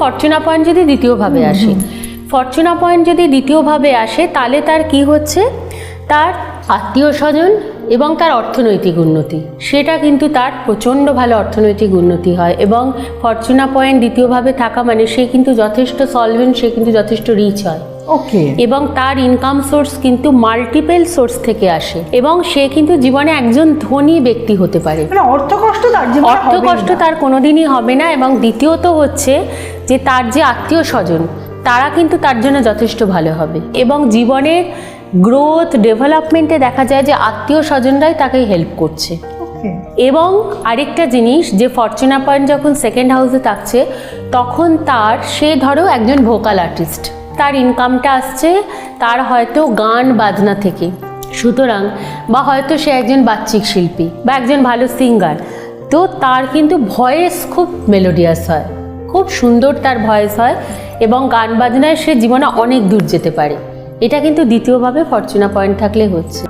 ফরচুনা point যদি দ্বিতীয়ভাবে আসে। ফরচুনা পয়েন্ট যদি দ্বিতীয়ভাবে আসে তাহলে তার কি হচ্ছে? তার আত্মীয় স্বজন এবং তার অর্থনৈতিক উন্নতি। সেটা কিন্তু তার প্রচণ্ড ভালো অর্থনৈতিক উন্নতি হয় এবং ফরচুনা পয়েন্ট দ্বিতীয়ভাবে থাকা মানে সে কিন্তু যথেষ্ট সলভেন্ট সে কিন্তু যথেষ্ট রিচ হয়। ওকে। এবং তার ইনকাম সোর্স কিন্তু মাল্টিপল সোর্স থেকে আসে এবং সে কিন্তু জীবনে একজন ধনী ব্যক্তি হতে পারে। মানে অর্থ কষ্ট তার অর্থ কষ্ট তার কোনোদিনই হবে না এবং দ্বিতীয়ত হচ্ছে যে তার যে আত্মীয় স্বজন তারা কিন্তু তার জন্য যথেষ্ট ভালো হবে। এবং জীবনের গ্রোথ ডেভেলপমেন্টে দেখা যায় যে আত্মীয় স্বজনরাই তাকে হেল্প করছে। এবং আরেকটা জিনিস যে ফরচুনা পয়েন্ট যখন সেকেন্ড হাউসে থাকছে তখন তার সে ধরো একজন ভোকাল আর্টিস্ট তার ইনকামটা আসছে তার হয়তো গান বাজনা থেকে। সুতরাং বা হয়তো সে একজন বাচ্চিক শিল্পী বা একজন ভালো সিঙ্গার তো তার কিন্তু ভয়েস খুব মেলোডিয়াস হয়। খুব সুন্দর তার ভয়েস হয় এবং গান বাজনায় সে জীবনে অনেক দূর যেতে পারে। এটা কিন্তু দ্বিতীয়ভাবে ফরচুনা পয়েন্ট থাকলে হচ্ছে।